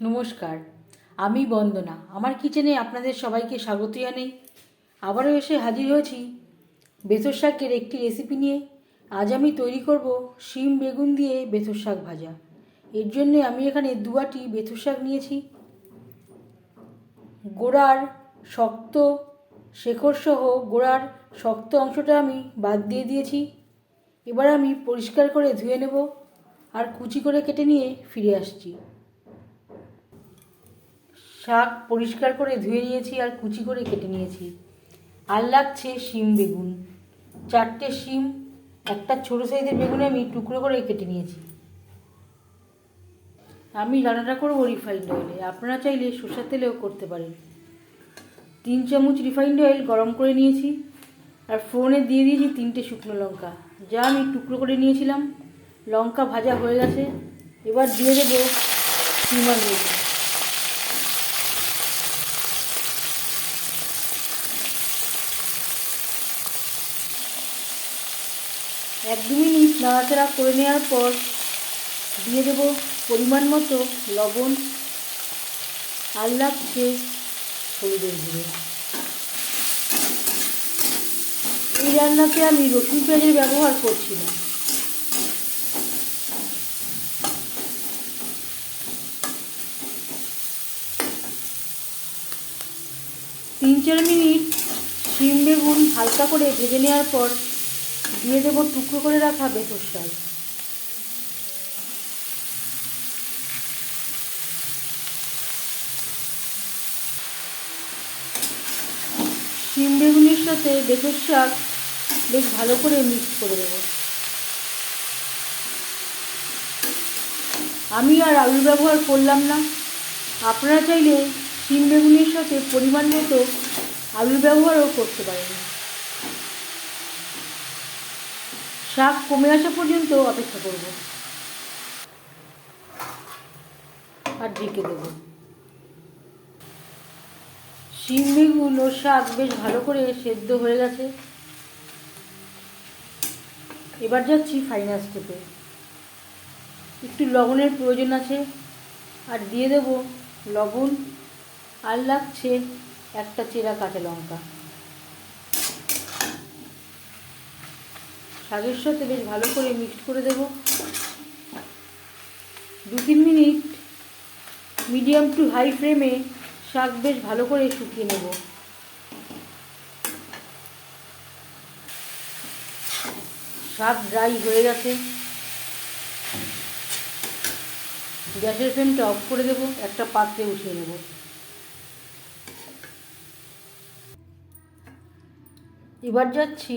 নমস্কার, আমি বন্দনা। আমার কিচেনে আপনাদের সবাইকে স্বাগত জানাই। আবারও এসে হাজির হয়েছি বেথর শাকের একটি রেসিপি নিয়ে। আজ আমি তৈরি করব শিম বেগুন দিয়ে বেথর শাক ভাজা। এর জন্য আমি এখানে দুয়াটি বেথর শাক নিয়েছি। গোড়ার শক্ত শেকড়সহ গোড়ার শক্ত অংশটা আমি বাদ দিয়ে দিয়েছি। এবার আমি পরিষ্কার করে ধুয়ে নেব আর কুচি করে কেটে নিয়ে ফিরে আসছি। শাক পরিষ্কার করে ধুয়ে নিয়েছি আর কুচি করে কেটে নিয়েছি। আর লাগছে শিম বেগুন। চারটে শিম, একটা ছোটো সাইজের বেগুনে আমি টুকরো করে কেটে নিয়েছি। আমি রান্নাটা করব রিফাইন্ড অয়েলে আপনারা চাইলে সর্ষের তেলেও করতে পারেন। তিন চামচ রিফাইন্ড অয়েল গরম করে নিয়েছি আর ফোড়নে দিয়ে দিয়েছি তিনটে শুকনো লঙ্কা। যা আমি টুকরো করে নিয়েছিলাম। লঙ্কা ভাজা হয়ে গেছে। এবার দিয়ে দেবো শিমার বেগুন। এক দু মিনিট নাড়াচাড়া করে নেওয়ার পর দিয়ে দেবো পরিমাণ মতো লবণ আর লাগছে হলুদের গুঁড়ো। এই রান্নাতে আমি রসুন পেঁয়াজের ব্যবহার করছি না। তিন চার মিনিট শিম বেগুন হালকা করে ভেজে নেওয়ার পর দিয়ে দেবো টুকরো করে রাখা বেসর শাক। শিম বেগুনের সাথে বেসর শাক বেশ ভালো করে মিক্স করে দেবো। আমি আর আলু ব্যবহার করলাম না। আপনারা চাইলে শিম বেগুনের সাথে পরিমাণ মতো আলু ব্যবহারও করতে পারেন। শাক কমে আসা পর্যন্ত অপেক্ষা করব। আর ঢেকে দেব। শিম বেগুন ও শাক বেশ ভালো করে সেদ্ধ হয়ে গেছে। এবার যাচ্ছি ফাইনাল স্টেপে একটু লবণের প্রয়োজন আছে। আর দিয়ে দেব লবণ। আর লাগছে একটা চেরা কাঁচা লঙ্কা। শাকের সাথে বেশ ভালো করে মিক্সড করে দেব। দু তিন মিনিট মিডিয়াম টু হাই ফ্লেমে শাক বেশ ভালো করে শুকিয়ে নেব। শাক ড্রাই হয়ে গেছে। গ্যাসের ফ্লেমটা অফ করে দেব, একটা পাত্রে উঠিয়ে নেব। এবার যাচ্ছি